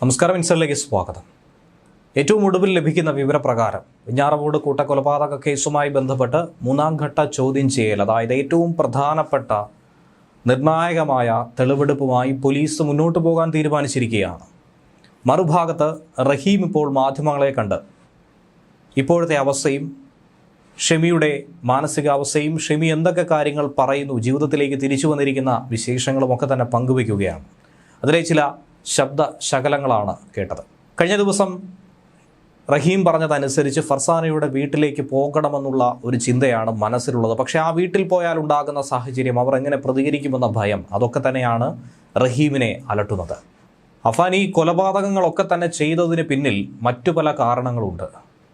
നമസ്കാരം ഇൻസറിലേക്ക് സ്വാഗതം. ഏറ്റവും ഒടുവിൽ ലഭിക്കുന്ന വിവരപ്രകാരം വിഞ്ഞാറവോട് കൂട്ടക്കൊലപാതക കേസുമായി ബന്ധപ്പെട്ട് മൂന്നാം ഘട്ട ചോദ്യം ചെയ്യൽ അതായത് ഏറ്റവും പ്രധാനപ്പെട്ട നിർണായകമായ തെളിവെടുപ്പുമായി പോലീസ് മുന്നോട്ട് പോകാൻ തീരുമാനിച്ചിരിക്കുകയാണ്. മറുഭാഗത്ത് റഹീം ഇപ്പോൾ മാധ്യമങ്ങളെ കണ്ട് ഇപ്പോഴത്തെ അവസ്ഥയും ഷെമിയുടെ മാനസികാവസ്ഥയും ഷെമി എന്തൊക്കെ കാര്യങ്ങൾ പറയുന്നു ജീവിതത്തിലേക്ക് തിരിച്ചു വന്നിരിക്കുന്ന വിശേഷങ്ങളുമൊക്കെ തന്നെ പങ്കുവയ്ക്കുകയാണ് അതിലെ ചില ശബ്ദ ശകലങ്ങളാണ് കേട്ടത്. കഴിഞ്ഞ ദിവസം റഹീം പറഞ്ഞതനുസരിച്ച് ഫർസാനയുടെ വീട്ടിലേക്ക് പോകണമെന്നുള്ള ഒരു ചിന്തയാണ് മനസ്സിലുള്ളത്. പക്ഷേ ആ വീട്ടിൽ പോയാൽ ഉണ്ടാകുന്ന സാഹചര്യം അവർ എങ്ങനെ പ്രതികരിക്കുമെന്ന ഭയം അതൊക്കെ തന്നെയാണ് റഹീമിനെ അലട്ടുന്നത്. അഫാൻ ഈ കൊലപാതകങ്ങളൊക്കെ തന്നെ ചെയ്തതിന് പിന്നിൽ മറ്റു പല കാരണങ്ങളുണ്ട്.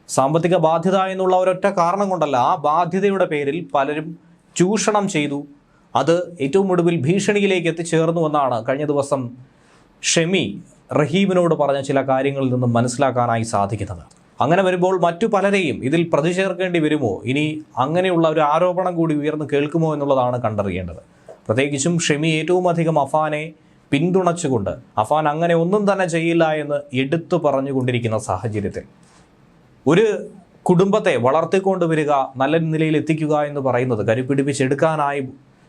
സാമ്പത്തിക ബാധ്യത എന്നുള്ള ഒരൊറ്റ കാരണം കൊണ്ടല്ല ആ ബാധ്യതയുടെ പേരിൽ പലരും ചൂഷണം ചെയ്തു. അത് ഏറ്റവും ഒടുവിൽ ഭീഷണിയിലേക്ക് എത്തിച്ചേർന്നു എന്നാണ് കഴിഞ്ഞ ദിവസം ഷെമി റഹീമിനോട് പറഞ്ഞ ചില കാര്യങ്ങളിൽ നിന്നും മനസ്സിലാക്കാനായി സാധിക്കുന്നത്. അങ്ങനെ വരുമ്പോൾ മറ്റു പലരെയും ഇതിൽ പ്രതിചേർക്കേണ്ടി വരുമോ? ഇനി അങ്ങനെയുള്ള ഒരു ആരോപണം കൂടി ഉയർന്നു കേൾക്കുമോ എന്നുള്ളതാണ് കണ്ടറിയേണ്ടത്. പ്രത്യേകിച്ചും ഷെമി ഏറ്റവും അധികം അഫാനെ പിന്തുണച്ചുകൊണ്ട് അഫാൻ അങ്ങനെ ഒന്നും തന്നെ ചെയ്യില്ല എന്ന് എടുത്തു പറഞ്ഞുകൊണ്ടിരിക്കുന്ന സാഹചര്യത്തിൽ ഒരു കുടുംബത്തെ വളർത്തിക്കൊണ്ടുവരിക നല്ല നിലയിൽ എത്തിക്കുക എന്ന് പറയുന്നത് കരുപിടിപ്പിച്ചെടുക്കാനായി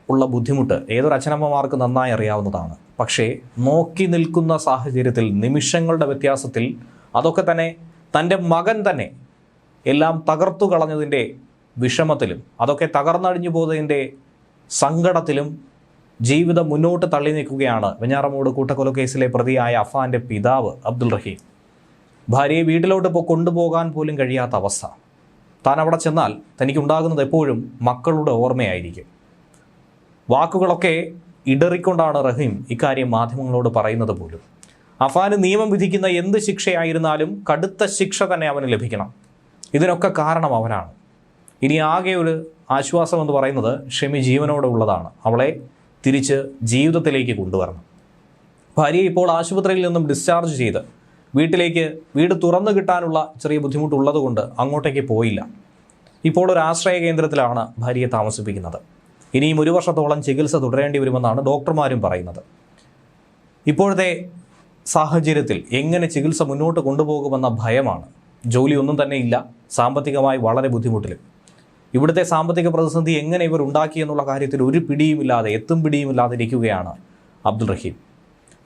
ഉള്ള ബുദ്ധിമുട്ട് ഏതൊരു അച്ഛനമ്മമാർക്ക് നന്നായി അറിയാവുന്നതാണ്. പക്ഷേ നോക്കി നിൽക്കുന്ന സാഹചര്യത്തിൽ നിമിഷങ്ങളുടെ വ്യത്യാസത്തിൽ അതൊക്കെ തന്നെ തന്റെ മകൻ തന്നെ എല്ലാം തകർത്തു കളഞ്ഞതിന്റെ വിഷമത്തിലും അതൊക്കെ തകർന്നടിഞ്ഞു പോയതിന്റെ സങ്കടത്തിലും ജീവിതം മുന്നോട്ട് തള്ളി നിൽക്കുകയാണ് വെഞ്ഞാറമൂട് കൂട്ടക്കൊലക്കേസിലെ പ്രതിയായ അഫാന്റെ പിതാവ് അബ്ദുൾ റഹീം. ഭാര്യയെ വീട്ടിലോട്ട് ഇപ്പോൾ കൊണ്ടുപോകാൻ പോലും കഴിയാത്ത അവസ്ഥ. താൻ അവിടെ ചെന്നാൽ തനിക്കുണ്ടാകുന്നത് എപ്പോഴും മക്കളുടെ ഓർമ്മയായിരിക്കും. വാക്കുകളൊക്കെ ഇടറിക്കൊണ്ടാണ് റഹീം ഇക്കാര്യം മാധ്യമങ്ങളോട് പറയുന്നത് പോലും. അഫാന് നിയമം വിധിക്കുന്ന എന്ത് ശിക്ഷയായിരുന്നാലും കടുത്ത ശിക്ഷ തന്നെ അവന് ലഭിക്കണം. ഇതിനൊക്കെ കാരണം അവനാണ്. ഇനി ആകെ ഒരു ആശ്വാസം എന്ന് പറയുന്നത് ഷെമി ജീവനോടെ ഉള്ളതാണ്. അവളെ തിരിച്ച് ജീവിതത്തിലേക്ക് കൊണ്ടുവരണം. ഭാര്യയെ ഇപ്പോൾ ആശുപത്രിയിൽ നിന്നും ഡിസ്ചാർജ് ചെയ്ത് വീട്ടിലേക്ക് വീട് തുറന്നു കിട്ടാനുള്ള ചെറിയ ബുദ്ധിമുട്ടുള്ളതുകൊണ്ട് അങ്ങോട്ടേക്ക് പോയില്ല. ഇപ്പോൾ ഒരു ആശ്രയ കേന്ദ്രത്തിലാണ് ഭാര്യയെ താമസിപ്പിക്കുന്നത്. ഇനിയും ഒരു വർഷത്തോളം ചികിത്സ തുടരേണ്ടി വരുമെന്നാണ് ഡോക്ടർമാരും പറയുന്നത്. ഇപ്പോഴത്തെ സാഹചര്യത്തിൽ എങ്ങനെ ചികിത്സ മുന്നോട്ട് കൊണ്ടുപോകുമെന്ന ഭയമാണ്. ജോലി ഒന്നും തന്നെ ഇല്ല. സാമ്പത്തികമായി വളരെ ബുദ്ധിമുട്ടിലും. ഇവിടുത്തെ സാമ്പത്തിക പ്രതിസന്ധി എങ്ങനെ ഇവർ ഉണ്ടാക്കി എന്നുള്ള കാര്യത്തിൽ ഒരു പിടിയുമില്ലാതെ എത്തും പിടിയുമില്ലാതെ ഇരിക്കുകയാണ് അബ്ദുൾ റഹീം.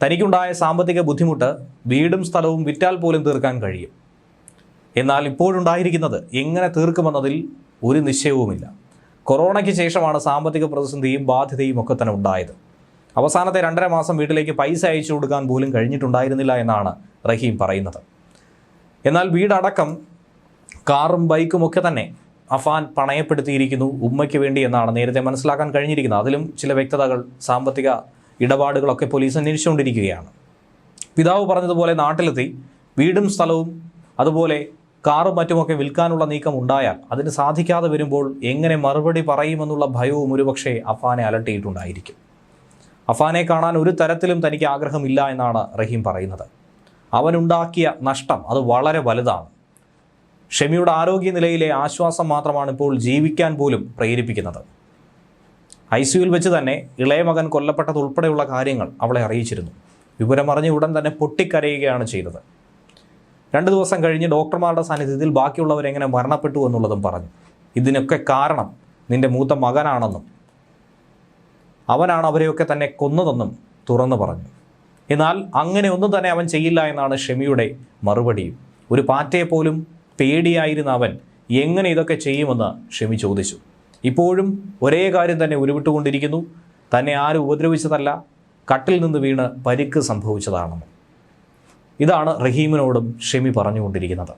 തനിക്കുണ്ടായ സാമ്പത്തിക ബുദ്ധിമുട്ട് വീടും സ്ഥലവും വിറ്റാൽ പോലും തീർക്കാൻ കഴിയും. എന്നാൽ ഇപ്പോഴുണ്ടായിരിക്കുന്നത് എങ്ങനെ തീർക്കുമെന്നതിൽ ഒരു നിശ്ചയവുമില്ല. കൊറോണയ്ക്ക് ശേഷമാണ് സാമ്പത്തിക പ്രതിസന്ധിയും ബാധ്യതയും ഒക്കെ തന്നെ ഉണ്ടായത്. അവസാനത്തെ രണ്ടര മാസം വീട്ടിലേക്ക് പൈസ അയച്ചു കൊടുക്കാൻ പോലും കഴിഞ്ഞിട്ടുണ്ടായിരുന്നില്ല എന്നാണ് റഹീം പറയുന്നത്. എന്നാൽ വീടടക്കം കാറും ബൈക്കും ഒക്കെ തന്നെ അഫാൻ പണയപ്പെടുത്തിയിരിക്കുന്നു ഉമ്മയ്ക്ക് വേണ്ടി എന്നാണ് നേരത്തെ മനസ്സിലാക്കാൻ കഴിഞ്ഞിരിക്കുന്നത്. അതിലും ചില വ്യക്തതകൾ സാമ്പത്തിക ഇടപാടുകളൊക്കെ പോലീസ് അന്വേഷിച്ചുകൊണ്ടിരിക്കുകയാണ്. പിതാവ് പറഞ്ഞതുപോലെ നാട്ടിലെത്തി വീടും സ്ഥലവും അതുപോലെ കാറും മറ്റുമൊക്കെ വിൽക്കാനുള്ള നീക്കം ഉണ്ടായാൽ അതിന് സാധിക്കാതെ വരുമ്പോൾ എങ്ങനെ മറുപടി പറയുമെന്നുള്ള ഭയവും ഒരുപക്ഷെ അഫാനെ അലട്ടിയിട്ടുണ്ടായിരിക്കും. അഫാനെ കാണാൻ ഒരു തരത്തിലും തനിക്ക് ആഗ്രഹമില്ല എന്നാണ് റഹീം പറയുന്നത്. അവനുണ്ടാക്കിയ നഷ്ടം അത് വളരെ വലുതാണ്. ഷെമിയുടെ ആരോഗ്യനിലയിലെ ആശ്വാസം മാത്രമാണ് ഇപ്പോൾ ജീവിക്കാൻ പോലും പ്രേരിപ്പിക്കുന്നത്. ഐ സിയുൽ വെച്ച് തന്നെ ഇളയ മകൻ കൊല്ലപ്പെട്ടതുൾപ്പെടെയുള്ള കാര്യങ്ങൾ അവളെ അറിയിച്ചിരുന്നു. വിവരമറിഞ്ഞ ഉടൻ തന്നെ പൊട്ടിക്കരയുകയാണ് ചെയ്തത്. രണ്ട് ദിവസം കഴിഞ്ഞ് ഡോക്ടർമാരുടെ സാന്നിധ്യത്തിൽ ബാക്കിയുള്ളവരെങ്ങനെ മരണപ്പെട്ടു എന്നുള്ളതും പറഞ്ഞു. ഇതിനൊക്കെ കാരണം നിന്റെ മൂത്ത മകനാണെന്നും അവനാണ് അവരെയൊക്കെ തന്നെ കൊന്നതെന്നും തുറന്നു പറഞ്ഞു. എന്നാൽ അങ്ങനെ ഒന്നും തന്നെ അവൻ ചെയ്യില്ല എന്നാണ് ഷെമിയുടെ മറുപടിയും. ഒരു പാറ്റയെപ്പോലും പേടിയായിരുന്ന അവൻ എങ്ങനെ ഇതൊക്കെ ചെയ്യുമെന്ന് ഷെമി ചോദിച്ചു. ഇപ്പോഴും ഒരേ കാര്യം തന്നെ ഉരുവിട്ടുകൊണ്ടിരിക്കുന്നു. തന്നെ ആരും ഉപദ്രവിച്ചതല്ല. കട്ടിൽ നിന്ന് വീണ് പരിക്ക് സംഭവിച്ചതാണെന്ന്. ഇതാണ് റഹീമിനോടും ഷെമി പറഞ്ഞുകൊണ്ടിരിക്കുന്നത്.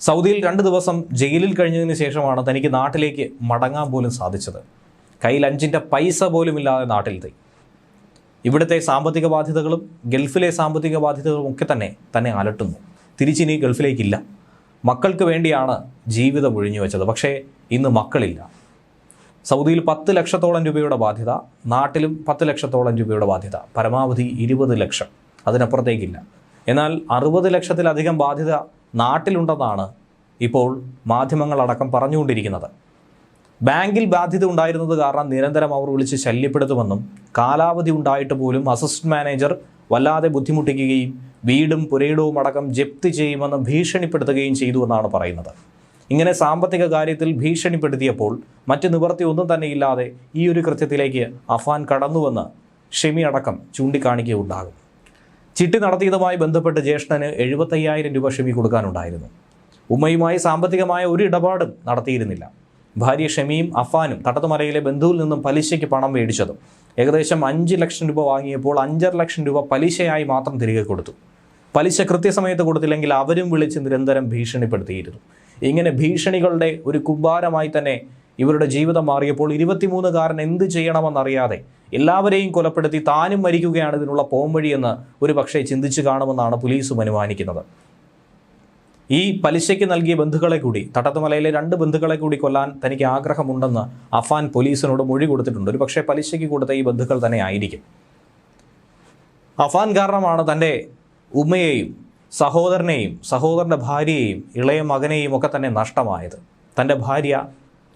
സൗദിയിൽ രണ്ട് ദിവസം ജയിലിൽ കഴിഞ്ഞതിന് ശേഷമാണ് തനിക്ക് നാട്ടിലേക്ക് മടങ്ങാൻ പോലും സാധിച്ചത്. കയ്യിൽ അഞ്ചിന്റെ പൈസ പോലും ഇല്ലാതെ നാട്ടിലെത്തി ഇവിടുത്തെ സാമ്പത്തിക ബാധ്യതകളും ഗൾഫിലെ സാമ്പത്തിക ബാധ്യതകളും ഒക്കെ തന്നെ തന്നെ അലട്ടുന്നു. തിരിച്ചിനി ഗൾഫിലേക്കില്ല. മക്കൾക്ക് വേണ്ടിയാണ് ജീവിതം ഒഴിഞ്ഞു വെച്ചത്. പക്ഷേ ഇന്ന് മക്കളില്ല. സൗദിയിൽ പത്ത് ലക്ഷത്തോളം രൂപയുടെ ബാധ്യത നാട്ടിലും പത്ത് ലക്ഷത്തോളം രൂപയുടെ ബാധ്യത. പരമാവധി ഇരുപത് ലക്ഷം. അതിനപ്പുറത്തേക്കില്ല. എന്നാൽ അറുപത് ലക്ഷത്തിലധികം ബാധ്യത നാട്ടിലുണ്ടെന്നാണ് ഇപ്പോൾ മാധ്യമങ്ങളടക്കം പറഞ്ഞുകൊണ്ടിരിക്കുന്നത്. ബാങ്കിൽ ബാധ്യത ഉണ്ടായിരുന്നത് കാരണം നിരന്തരം അവർ വിളിച്ച് ശല്യപ്പെടുത്തുമെന്നും കാലാവധി ഉണ്ടായിട്ട് പോലും അസിസ്റ്റന്റ് മാനേജർ വല്ലാതെ ബുദ്ധിമുട്ടിക്കുകയും വീടും പുരയിടവും അടക്കം ജപ്തി ചെയ്യുമെന്ന് ഭീഷണിപ്പെടുത്തുകയും ചെയ്തു എന്നാണ് പറയുന്നത്. ഇങ്ങനെ സാമ്പത്തിക കാര്യത്തിൽ ഭീഷണിപ്പെടുത്തിയപ്പോൾ മറ്റ് നിവർത്തി ഒന്നും തന്നെ ഇല്ലാതെ ഈ ഒരു കൃത്യത്തിലേക്ക് അഫാൻ കടന്നുവെന്ന് ഷെമി അടക്കം ചൂണ്ടിക്കാണിക്കുകയുണ്ടാകും. ചിട്ടി നടത്തിയതുമായി ബന്ധപ്പെട്ട് ജ്യേഷ്ഠന് എഴുപത്തയ്യായിരം രൂപ ഷെമി കൊടുക്കാനുണ്ടായിരുന്നു. ഉമ്മയുമായി സാമ്പത്തികമായ ഒരു ഇടപാടും നടത്തിയിരുന്നില്ല. ഭാര്യ ഷെമിയും അഫാനും തട്ടത്തുമലയിലെ ബന്ധുവിൽ നിന്നും പലിശയ്ക്ക് പണം മേടിച്ചതും ഏകദേശം അഞ്ച് ലക്ഷം രൂപ വാങ്ങിയപ്പോൾ അഞ്ചര ലക്ഷം രൂപ പലിശയായി മാത്രം തിരികെ കൊടുത്തു. പലിശ കൃത്യസമയത്ത് കൊടുത്തില്ലെങ്കിൽ അവരും വിളിച്ച് നിരന്തരം ഭീഷണിപ്പെടുത്തിയിരുന്നു. ഇങ്ങനെ ഭീഷണികളുടെ ഒരു കുമ്പാരമായി തന്നെ ഇവരുടെ ജീവിതം മാറിയപ്പോൾ ഇരുപത്തിമൂന്നുകാരൻ എന്ത് ചെയ്യണമെന്നറിയാതെ എല്ലാവരെയും കൊലപ്പെടുത്തി താനും മരിക്കുകയാണ് ഇതിനുള്ള പോംവഴിയെന്ന് ഒരു പക്ഷേ ചിന്തിച്ചു കാണുമെന്നാണ് പോലീസും അനുമാനിക്കുന്നത്. ഈ പലിശയ്ക്ക് നൽകിയ ബന്ധുക്കളെ കൂടി തട്ടത്തുമലയിലെ രണ്ട് ബന്ധുക്കളെ കൂടി കൊല്ലാൻ തനിക്ക് ആഗ്രഹമുണ്ടെന്ന് അഫാൻ പോലീസിനോട് മൊഴി കൊടുത്തിട്ടുണ്ട്. ഒരു പക്ഷേ പലിശയ്ക്ക് കൊടുത്ത ഈ ബന്ധുക്കൾ തന്നെ ആയിരിക്കും. അഫാൻ കാരണമാണ് തന്റെ ഉമ്മയെയും സഹോദരനെയും സഹോദരന്റെ ഭാര്യയെയും ഇളയ മകനെയും ഒക്കെ തന്നെ നഷ്ടമായത്. തന്റെ ഭാര്യ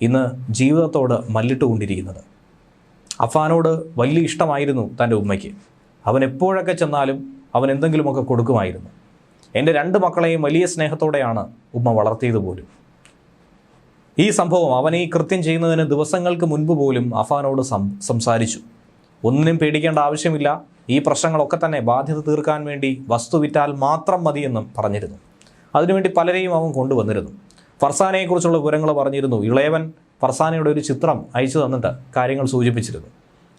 ഇന്ന് ജീവിതത്തോട് മല്ലിട്ടുകൊണ്ടിരിക്കുന്നത്. അഫാനോട് വലിയ ഇഷ്ടമായിരുന്നു തന്റെ ഉമ്മയ്ക്ക്. അവൻ എപ്പോഴൊക്കെ ചെന്നാലും അവൻ എന്തെങ്കിലുമൊക്കെ കൊടുക്കുമായിരുന്നു. എന്റെ രണ്ട് മക്കളെയും വലിയ സ്നേഹത്തോടെയാണ് ഉമ്മ വളർത്തിയത് പോലും. ഈ സംഭവം അവൻ ഈ കൃത്യം ചെയ്യുന്നതിന് ദിവസങ്ങൾക്ക് മുൻപ് പോലും അഫാനോട് സംസാരിച്ചു. ഒന്നിനും പേടിക്കേണ്ട ആവശ്യമില്ല. ഈ പ്രശ്നങ്ങളൊക്കെ തന്നെ ബാധ്യത തീർക്കാൻ വേണ്ടി വസ്തു വിറ്റാൽ മാത്രം മതിയെന്നും പറഞ്ഞിരുന്നു. അതിനുവേണ്ടി പലരെയും അവൻ കൊണ്ടുവന്നിരുന്നു. ഫർസാനയെക്കുറിച്ചുള്ള വിവരങ്ങൾ പറഞ്ഞിരുന്നു. ഇളയവൻ ഫർസാനയുടെ ഒരു ചിത്രം അയച്ചു തന്നിട്ട് കാര്യങ്ങൾ സൂചിപ്പിച്ചിരുന്നു.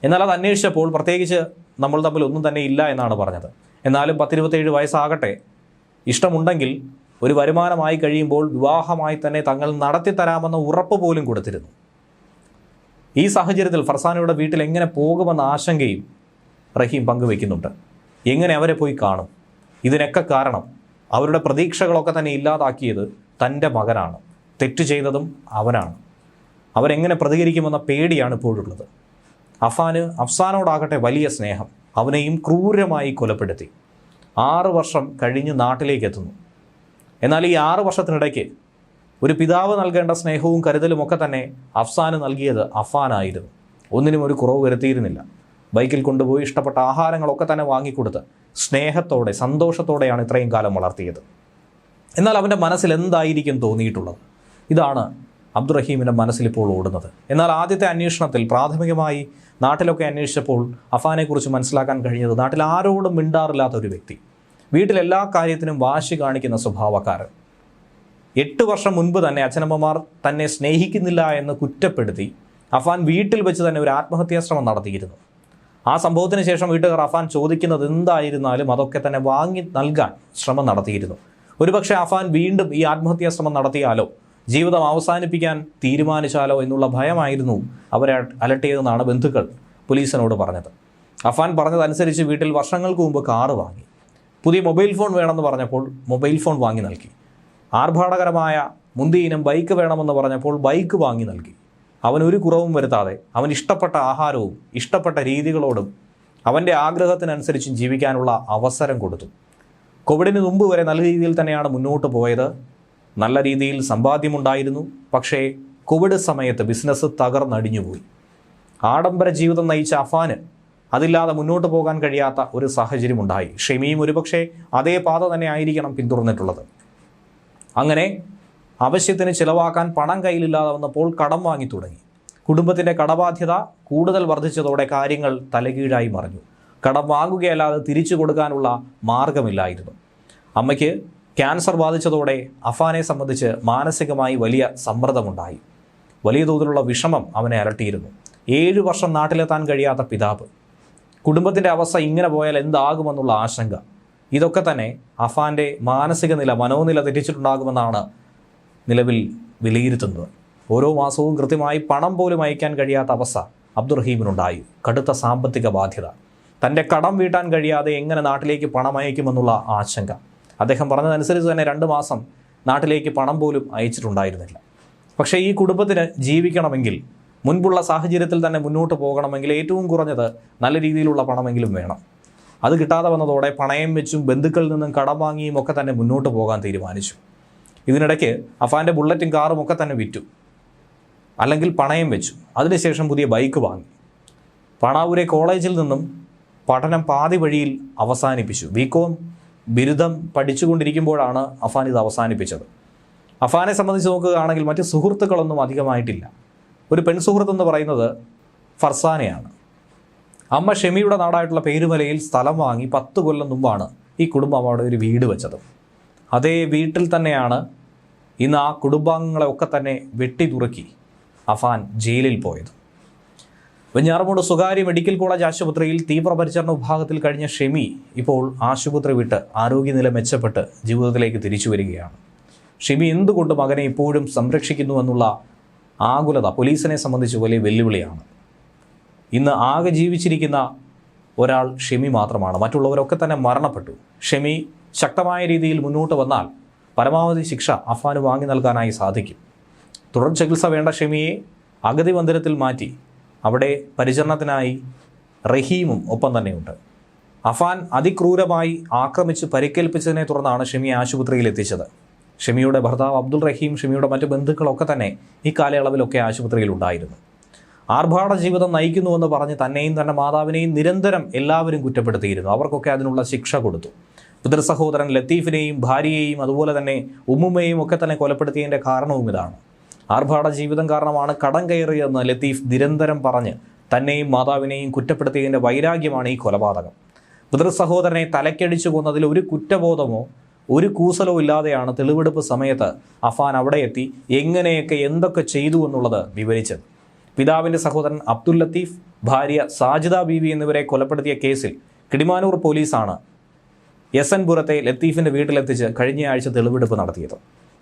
എന്നാൽ അത് അന്വേഷിച്ചപ്പോൾ പ്രത്യേകിച്ച് നമ്മൾ തമ്മിൽ ഒന്നും തന്നെ ഇല്ല എന്നാണ് പറഞ്ഞത്. എന്നാലും പത്തിരുപത്തേഴ് വയസ്സാകട്ടെ ഇഷ്ടമുണ്ടെങ്കിൽ ഒരു വരുമാനമായി കഴിയുമ്പോൾ വിവാഹമായി തന്നെ തങ്ങൾ നടത്തിത്തരാമെന്ന ഉറപ്പ് പോലും കൊടുത്തിരുന്നു. ഈ സാഹചര്യത്തിൽ ഫർസാനയുടെ വീട്ടിൽ എങ്ങനെ പോകുമെന്ന ആശങ്കയും റഹീം പങ്കുവെക്കുന്നുണ്ട്. എങ്ങനെ അവരെ പോയി കാണും? ഇതിനൊക്കെ കാരണം അവരുടെ പ്രതീക്ഷകളൊക്കെ തന്നെ ഇല്ലാതാക്കിയത് തന്റെ മകനാണ്. തെറ്റ് ചെയ്തതും അവനാണ്. അവരെങ്ങനെ പ്രതികരിക്കുമെന്ന പേടിയാണ് ഇപ്പോഴുള്ളത്. അഫാന് അഫ്സാനോടാകട്ടെ വലിയ സ്നേഹം. അവനെയും ക്രൂരമായി കൊലപ്പെടുത്തി. ആറ് വർഷം കഴിഞ്ഞ് നാട്ടിലേക്ക് എത്തുന്നു എന്നാൽ ഈ ആറ് വർഷത്തിനിടയ്ക്ക് ഒരു പിതാവ് നൽകേണ്ട സ്നേഹവും കരുതലും ഒക്കെ തന്നെ അഫ്സാന് നൽകിയത് അഫാനായിരുന്നു ഒന്നിനും ഒരു കുറവ് വരുത്തിയിരുന്നില്ല. ബൈക്കിൽ കൊണ്ടുപോയി ഇഷ്ടപ്പെട്ട ആഹാരങ്ങളൊക്കെ തന്നെ വാങ്ങിക്കൊടുത്ത് സ്നേഹത്തോടെ സന്തോഷത്തോടെയാണ് ഇത്രയും കാലം വളർത്തിയത്. എന്നാൽ അവന്റെ മനസ്സിൽ എന്തായിരിക്കും തോന്നിയിട്ടുള്ളത്? ഇതാണ് അബ്ദുറഹീമിന്റെ മനസ്സിലിപ്പോൾ ഓടുന്നത്. എന്നാൽ ആദ്യത്തെ അന്വേഷണത്തിൽ പ്രാഥമികമായി നാട്ടിലൊക്കെ അന്വേഷിച്ചപ്പോൾ അഫാനെക്കുറിച്ച് മനസ്സിലാക്കാൻ കഴിഞ്ഞത് നാട്ടിൽ ആരോടും മിണ്ടാറില്ലാത്ത ഒരു വ്യക്തി. വീട്ടിലെല്ലാ കാര്യത്തിനും വാശി കാണിക്കുന്ന സ്വഭാവക്കാരൻ. എട്ട് വർഷം മുൻപ് തന്നെ അച്ഛനമ്മമാർ തന്നെ സ്നേഹിക്കുന്നില്ല എന്ന് കുറ്റപ്പെടുത്തി അഫാൻ വീട്ടിൽ വെച്ച് തന്നെ ഒരു ആത്മഹത്യാശ്രമം നടത്തിയിരുന്നു. ആ സംഭവത്തിന് ശേഷം വീട്ടുകാർ അഫാൻ ചോദിക്കുന്നത് എന്തായിരുന്നാലും അതൊക്കെ തന്നെ വാങ്ങി നൽകാൻ ശ്രമം നടത്തിയിരുന്നു. ഒരുപക്ഷെ അഫാൻ വീണ്ടും ഈ ആത്മഹത്യാശ്രമം നടത്തിയാലോ? ജീവിതം അവസാനിപ്പിക്കാൻ തീരുമാനിച്ചാലോ എന്നുള്ള ഭയമായിരുന്നു അവരെ അലട്ടിയതെന്നാണ് ബന്ധുക്കൾ പോലീസിനോട് പറഞ്ഞത്. അഫാൻ പറഞ്ഞതനുസരിച്ച് വീട്ടിൽ വർഷങ്ങൾക്ക് മുമ്പ് കാറ് വാങ്ങി. പുതിയ മൊബൈൽ ഫോൺ വേണമെന്ന് പറഞ്ഞപ്പോൾ മൊബൈൽ ഫോൺ വാങ്ങി നൽകി. ആർഭാടകരമായ മുന്തിയിനും ബൈക്ക് വേണമെന്ന് പറഞ്ഞപ്പോൾ ബൈക്ക് വാങ്ങി നൽകി. അവൻ ഒരു കുറവും വരുത്താതെ അവൻ ഇഷ്ടപ്പെട്ട ആഹാരവും ഇഷ്ടപ്പെട്ട രീതികളോടും അവന്റെ ആഗ്രഹത്തിനനുസരിച്ച് ജീവിക്കാനുള്ള അവസരം കൊടുത്തു. കോവിഡിന് മുമ്പ് വരെ നല്ല രീതിയിൽ തന്നെയാണ് മുന്നോട്ട് പോയത്. നല്ല രീതിയിൽ സമ്പാദ്യമുണ്ടായിരുന്നു. പക്ഷേ കോവിഡ് സമയത്ത് ബിസിനസ് തകർന്നടിഞ്ഞുപോയി. ആഡംബര ജീവിതം നയിച്ച അഫാന് അതില്ലാതെ മുന്നോട്ട് പോകാൻ കഴിയാത്ത ഒരു സാഹചര്യമുണ്ടായി. ഷെമിയും ഒരുപക്ഷെ അതേ പാത തന്നെ ആയിരിക്കണം പിന്തുടർന്നിട്ടുള്ളത്. അങ്ങനെ ആവശ്യത്തിന് ചിലവാക്കാൻ പണം കയ്യിലില്ലാതെ വന്നപ്പോൾ കടം വാങ്ങി തുടങ്ങി. കുടുംബത്തിന്റെ കടബാധ്യത കൂടുതൽ വർദ്ധിച്ചതോടെ കാര്യങ്ങൾ തലകീഴായി മറിഞ്ഞു. കടം വാങ്ങുകയല്ലാതെ തിരിച്ചു കൊടുക്കാനുള്ള മാർഗമില്ലായിരുന്നു. അമ്മയ്ക്ക് ക്യാൻസർ ബാധിച്ചതോടെ അഫാനെ സംബന്ധിച്ച് മാനസികമായി വലിയ സമ്മർദ്ദമുണ്ടായി. വലിയ തോതിലുള്ള വിഷമം അവനെ അലട്ടിയിരുന്നു. ഏഴു വർഷം നാട്ടിലെത്താൻ കഴിയാത്ത പിതാവ്. കുടുംബത്തിന്റെ അവസ്ഥ ഇങ്ങനെ പോയാൽ എന്താകുമെന്നുള്ള ആശങ്ക. ഇതൊക്കെ തന്നെ അഫാന്റെ മാനസിക നില മനോനില തെറ്റിച്ചിട്ടുണ്ടാകുമെന്നാണ് നിലവിൽ വിലയിരുത്തുന്നത്. ഓരോ മാസവും കൃത്യമായി പണം പോലും അയക്കാൻ കഴിയാത്ത അവസ്ഥ അബ്ദുറഹീമിനുണ്ടായി. കടുത്ത സാമ്പത്തിക ബാധ്യത. തന്റെ കടം വീട്ടാൻ കഴിയാതെ എങ്ങനെ നാട്ടിലേക്ക് പണം അയക്കുമെന്നുള്ള ആശങ്ക. അദ്ദേഹം പറഞ്ഞതനുസരിച്ച് തന്നെ രണ്ട് മാസം നാട്ടിലേക്ക് പണം പോലും അയച്ചിട്ടുണ്ടായിരുന്നില്ല. പക്ഷേ ഈ കുടുംബത്തിന് ജീവിക്കണമെങ്കിൽ മുൻപുള്ള സാഹചര്യത്തിൽ തന്നെ മുന്നോട്ട് പോകണമെങ്കിൽ ഏറ്റവും കുറഞ്ഞത് നല്ല രീതിയിലുള്ള പണമെങ്കിലും വേണം. അത് കിട്ടാതെ വന്നതോടെ പണയം വെച്ചും ബന്ധുക്കളിൽ നിന്നും കടം വാങ്ങിയും ഒക്കെ തന്നെ മുന്നോട്ട് പോകാൻ തീരുമാനിച്ചു. ഇതിനിടയ്ക്ക് അഫാന്റെ ബുള്ളറ്റും കാറും ഒക്കെ തന്നെ വിറ്റു. അല്ലെങ്കിൽ പണയം വെച്ചു. അതിനുശേഷം പുതിയ ബൈക്ക് വാങ്ങി. പണാവൂരെ കോളേജിൽ നിന്നും പഠനം പാതി വഴിയിൽ അവസാനിപ്പിച്ചു. ബികോം ബിരുദം പഠിച്ചുകൊണ്ടിരിക്കുമ്പോഴാണ് അഫാൻ ഇത് അവസാനിപ്പിച്ചത്. അഫാനെ സംബന്ധിച്ച് നോക്കുകയാണെങ്കിൽ മറ്റ് സുഹൃത്തുക്കളൊന്നും അധികമായിട്ടില്ല. ഒരു പെൺസുഹൃത്ത് എന്ന് പറയുന്നത് ഫർസാനയാണ്. അമ്മ ഷെമിയുടെ നാടായിട്ടുള്ള പേരുമലയിൽ സ്ഥലം വാങ്ങി പത്ത് കൊല്ലം മുമ്പാണ് ഈ കുടുംബം അവിടെ ഒരു വീട് വെച്ചത്. അതേ വീട്ടിൽ തന്നെയാണ് ഇന്ന് ആ കുടുംബാംഗങ്ങളെ ഒക്കെ തന്നെ വെട്ടിതുറക്കി അഫാൻ ജയിലിൽ പോയത്. വെഞ്ഞാറമൂട് സ്വകാര്യ മെഡിക്കൽ കോളേജ് ആശുപത്രിയിൽ തീവ്രപരിചരണ വിഭാഗത്തിൽ കഴിഞ്ഞ ഷെമി ഇപ്പോൾ ആശുപത്രി വിട്ട് ആരോഗ്യനില മെച്ചപ്പെട്ട് ജീവിതത്തിലേക്ക് തിരിച്ചു വരികയാണ്. ഷെമി എന്തുകൊണ്ട് മകനെ ഇപ്പോഴും സംരക്ഷിക്കുന്നു എന്നുള്ള ആകുലത പോലീസിനെ സംബന്ധിച്ച് വലിയ വെല്ലുവിളിയാണ്. ഇന്ന് ആകെ ജീവിച്ചിരിക്കുന്ന ഒരാൾ ഷെമി മാത്രമാണ്. മറ്റുള്ളവരൊക്കെ തന്നെ മരണപ്പെട്ടു. ഷെമി ശക്തമായ രീതിയിൽ മുന്നോട്ട് വന്നാൽ പരമാവധി ശിക്ഷ അഫാന് വാങ്ങി നൽകാനായി സാധിക്കും. തുടർ ചികിത്സ വേണ്ട ഷെമിയെ അഗതി മന്ദിരത്തിൽ മാറ്റി അവിടെ പരിചരണത്തിനായി റഹീമും ഒപ്പം തന്നെയുണ്ട്. അഫാൻ അതിക്രൂരമായി ആക്രമിച്ച് പരിക്കേൽപ്പിച്ചതിനെ തുടർന്നാണ് ഷെമിയെ ആശുപത്രിയിൽ എത്തിച്ചത് ഷെമിയുടെ ഭർത്താവ് അബ്ദുൾ റഹീം ഷെമിയുടെ മറ്റ് ബന്ധുക്കളൊക്കെ തന്നെ ഈ കാലയളവിലൊക്കെ ആശുപത്രിയിൽ ഉണ്ടായിരുന്നു. ആർഭാട ജീവിതം നയിക്കുന്നുവെന്ന് പറഞ്ഞ് തന്നെയും തന്റെ മാതാവിനെയും നിരന്തരം എല്ലാവരും കുറ്റപ്പെടുത്തിയിരുന്നു. അവർക്കൊക്കെ അതിനുള്ള ശിക്ഷ കൊടുത്തു. പിതൃസഹോദരൻ ലത്തീഫിനെയും ഭാര്യയെയും അതുപോലെ തന്നെ ഉമ്മുമ്മയെയും ഒക്കെ തന്നെ കൊലപ്പെടുത്തിയതിന്റെ കാരണവും ഇതാണ്. ആർഭാട ജീവിതം കാരണമാണ് കടം കയറിയെന്ന് ലത്തീഫ് നിരന്തരം പറഞ്ഞ് തന്നെയും മാതാവിനെയും കുറ്റപ്പെടുത്തിയതിന്റെ വൈരാഗ്യമാണ് ഈ കൊലപാതകം. പിതൃ സഹോദരനെ തലക്കടിച്ചു കൊന്നതിൽ ഒരു കുറ്റബോധമോ ഒരു കൂസലോ ഇല്ലാതെയാണ് തെളിവെടുപ്പ് സമയത്ത് അഫാൻ അവിടെ എത്തി എങ്ങനെയൊക്കെ എന്തൊക്കെ ചെയ്തു എന്നുള്ളത് വിവരിച്ചത്. പിതാവിന്റെ സഹോദരൻ അബ്ദുൽ ലത്തീഫ് ഭാര്യ സാജിദ ബീവി എന്നിവരെ കൊലപ്പെടുത്തിയ കേസിൽ കിടിമാനൂർ പോലീസാണ് എസ് എൻ പുരത്തെ ലത്തീഫിന്റെ വീട്ടിലെത്തിച്ച് കഴിഞ്ഞയാഴ്ച തെളിവെടുപ്പ് നടത്തിയത്.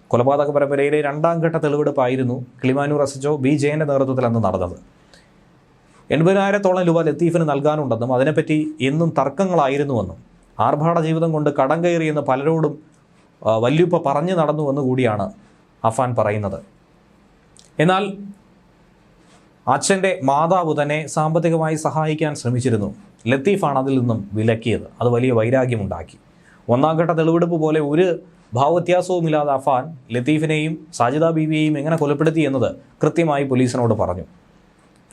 കൊലപാതക പരമ്പരയിലെ രണ്ടാം ഘട്ട തെളിവെടുപ്പായിരുന്നു കിളിമാനൂർ എസ് എച്ച് ബി ജയന്റെ നേതൃത്വത്തിൽ അന്ന് നടന്നത്. എൺപതിനായിരത്തോളം രൂപ ലത്തീഫിന് നൽകാനുണ്ടെന്നും അതിനെപ്പറ്റി എന്നും തർക്കങ്ങളായിരുന്നുവെന്നും ആർഭാട ജീവിതം കൊണ്ട് കടം കയറിയെന്ന് പലരോടും വല്യുപ്പ പറഞ്ഞു നടന്നുവെന്ന് കൂടിയാണ് അഫാൻ പറയുന്നത്. എന്നാൽ അച്ഛന്റെ മാതാവ് തന്നെ സാമ്പത്തികമായി സഹായിക്കാൻ ശ്രമിച്ചിരുന്നു. ലത്തീഫാണ് അതിൽ നിന്നും വിലക്കിയത്. അത് വലിയ വൈരാഗ്യമുണ്ടാക്കി. ഒന്നാം ഘട്ട തെളിവെടുപ്പ് പോലെ ഒരു ഭാവവ്യത്യാസവുമില്ലാതെ അഫാൻ ലത്തീഫിനെയും സാജിദ ബീവിയെയും എങ്ങനെ കൊലപ്പെടുത്തി എന്നത് കൃത്യമായി പോലീസിനോട് പറഞ്ഞു.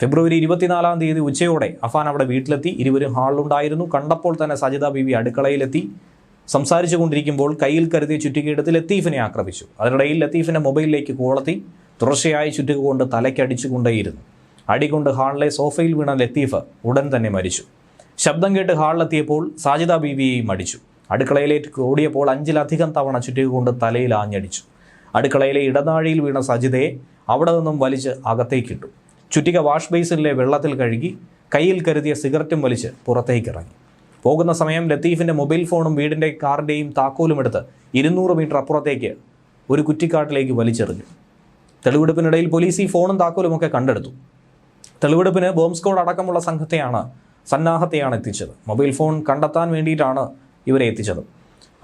ഫെബ്രുവരി ഇരുപത്തിനാലാം തീയതി ഉച്ചയോടെ അഫാൻ അവിടെ വീട്ടിലെത്തി. ഇരുവരും ഹാളിലുണ്ടായിരുന്നു. കണ്ടപ്പോൾ തന്നെ സജിത ബീവി അടുക്കളയിലെത്തി. സംസാരിച്ചു കൊണ്ടിരിക്കുമ്പോൾ കയ്യിൽ കരുതിയ ചുറ്റികയെടുത്ത് ലത്തീഫിനെ ആക്രമിച്ചു. അതിനിടയിൽ ലത്തീഫിന്റെ മൊബൈലിലേക്ക് കോളത്തി തുടർച്ചയായി ചുറ്റുക കൊണ്ട് തലയ്ക്കടിച്ചുകൊണ്ടേയിരുന്നു അടികൊണ്ട് ഹാളിലെ സോഫയിൽ വീണ ലത്തീഫ് ഉടൻ തന്നെ മരിച്ചു. ശബ്ദം കേട്ട് ഹാളിലെത്തിയപ്പോൾ സാജിദ ബീവിയെയും അടിച്ചു. അടുക്കളയിലേക്ക് ഓടിയപ്പോൾ അഞ്ചിലധികം തവണ ചുറ്റിക കൊണ്ട് തലയിൽ ആഞ്ഞടിച്ചു. അടുക്കളയിലെ ഇടനാഴിയിൽ വീണ സജിതയെ അവിടെ നിന്നും വലിച്ച് അകത്തേക്കിട്ടു. ചുറ്റിക വാഷ് ബേസിനിലെ വെള്ളത്തിൽ കഴുകി കയ്യിൽ കരുതിയ സിഗരറ്റും വലിച്ച് പുറത്തേക്ക് ഇറങ്ങി പോകുന്ന സമയം ലത്തീഫിന്റെ മൊബൈൽ ഫോണും വീടിന്റെ കാറിന്റെയും താക്കോലും എടുത്ത് ഇരുന്നൂറ് മീറ്റർ അപ്പുറത്തേക്ക് ഒരു കുറ്റിക്കാട്ടിലേക്ക് വലിച്ചെറിഞ്ഞു. തെളിവെടുപ്പിനിടയിൽ പോലീസ് ഈ ഫോണും താക്കോലും ഒക്കെ കണ്ടെടുത്തു. തെളിവെടുപ്പിന് ബോംബ് അടക്കമുള്ള സംഘത്തെയാണ് സന്നാഹത്തെയാണ് എത്തിച്ചത്. മൊബൈൽ ഫോൺ കണ്ടെത്താൻ വേണ്ടിയിട്ടാണ് ഇവരെ എത്തിച്ചത്.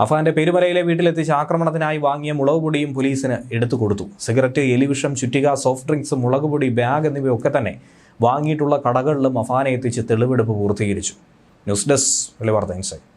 അഫാന്റെ പെരുമലയിലെ വീട്ടിലെത്തിച്ച് ആക്രമണത്തിനായി വാങ്ങിയ മുളക് പൊടിയും പോലീസിന് എടുത്തു കൊടുത്തു. സിഗരറ്റ് എലിവിഷം ചുറ്റിക സോഫ്റ്റ് ഡ്രിങ്ക്സ് മുളക് പൊടി ബാഗ് എന്നിവയൊക്കെ തന്നെ വാങ്ങിയിട്ടുള്ള കടകളിലും അഫാനെ എത്തിച്ച് തെളിവെടുപ്പ് പൂർത്തീകരിച്ചു. News desk വെളിവാർത്ത insight